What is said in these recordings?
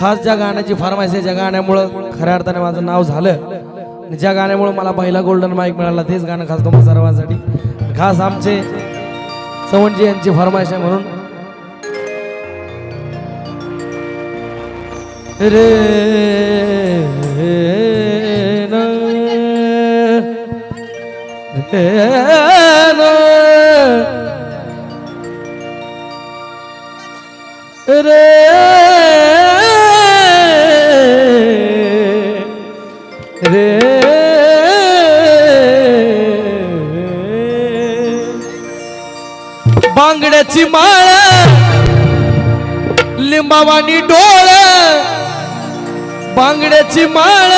खास ज्या गाण्याची फरमाईश आहे ज्या गाण्यामुळं खऱ्या अर्थाने माझं नाव झालं आणि ज्या गाण्यामुळं मला पहिला गोल्डन माईक मिळाला तेच गाणं खास तुम्हा सर्वांसाठी. खास आमचे चव्हाणजी यांची फरमाईश आहे म्हणून. रे रे रे। बांगड्याची माळ लिंबावानी डोळ बांगड्याची माळ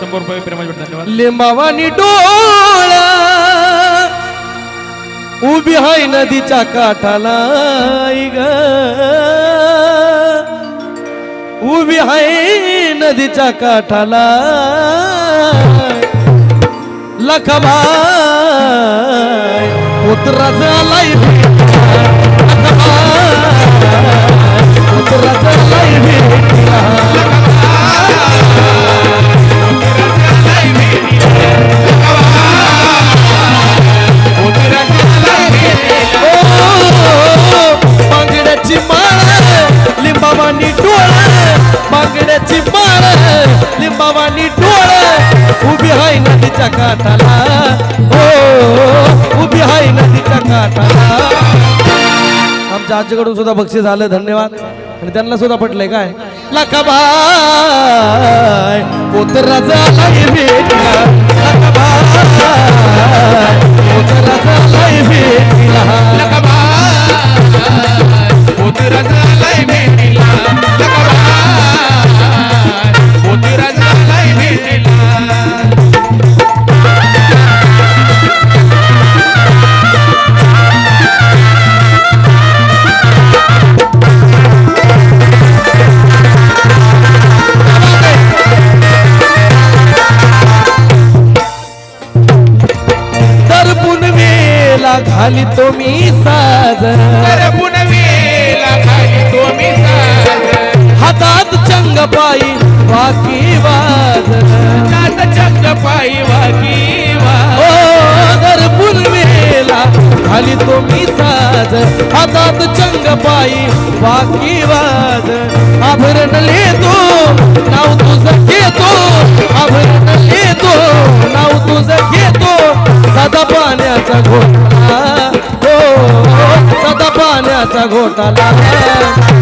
शंभर रुपये धन्यवाद. लिंबावानी डोळ उभी हाय नदीच्या काठाला ग. उभी आहे नदीच्या काठाला. लखबाय पुत्राचा लाई पुत्राचा लाई भेटला. नदीच्या काठाला. हो उभी हाय नदीच्या काठाला. आमच्या आजीकडून सुद्धा बक्षीस आलं धन्यवाद. आणि त्यांना सुद्धा पटलंय काय? लखबाय पोतराचा लाई भेटला. लखबाय पोतराचा लाई पुनवेला घाली तो मी साज. हातात चंग पायी वाकी वाज. ओ दर पुनवेला घाली तो मी साज. हातात चंग पायी वाकी वाज. आभरण लेतो नाव तुझं घेतो. आभरण लेतो नाव तुझं घेतो. सदा पाण्याचा घोटाला पाण्याचा घोटाला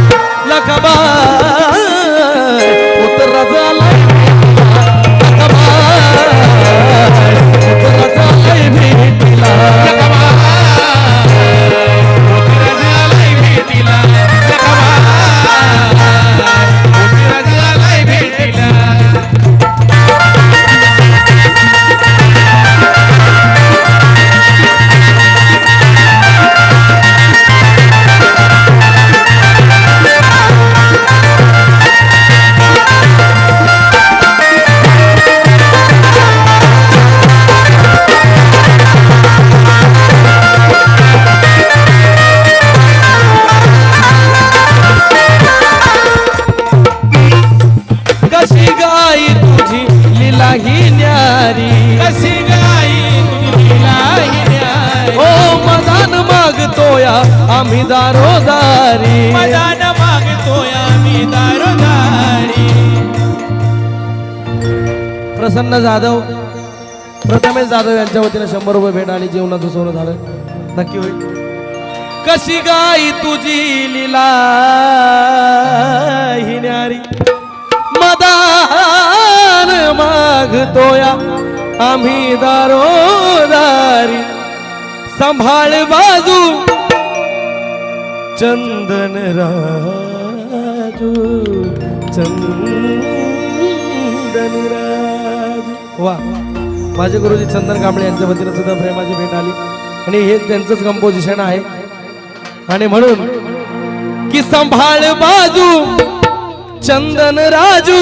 आम्ही दारोदारी. मदान मागतोय आम्ही दारोदारी. प्रसन्न जाधव प्रथमेश जाधव यांच्या वतीने शंभर रुपये भेट आली जीवनाचं सोनं झालं. नक्की होईल. कशी गाई तुझी लीला? ही न्यारी मदान मागतोया आम्ही दारोदारी. सांभाळ बाजू चंदन राजू चंदन राजू. वा माझे गुरुजी चंदन कांबळे यांच्या वतीनं सुद्धा प्रेमाची भेट आली. आणि हे त्यांचंच कंपोजिशन आहे. आणि म्हणून की सांभाळ बाजू चंदन राजू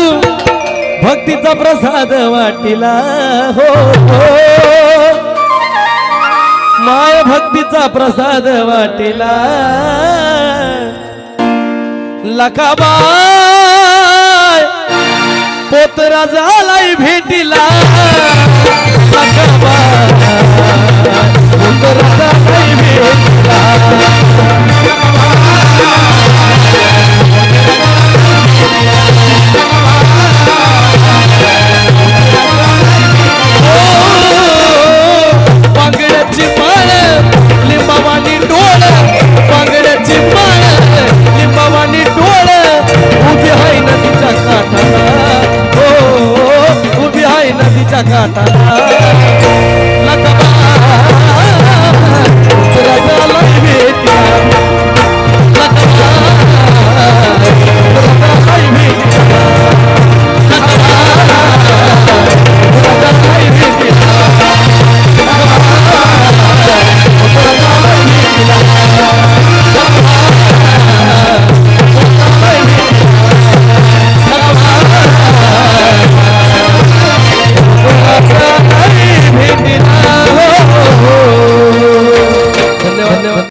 भक्तीचा प्रसाद वाटिला हो हो. माय भक्तीचा प्रसाद वाटिला. लखाबाय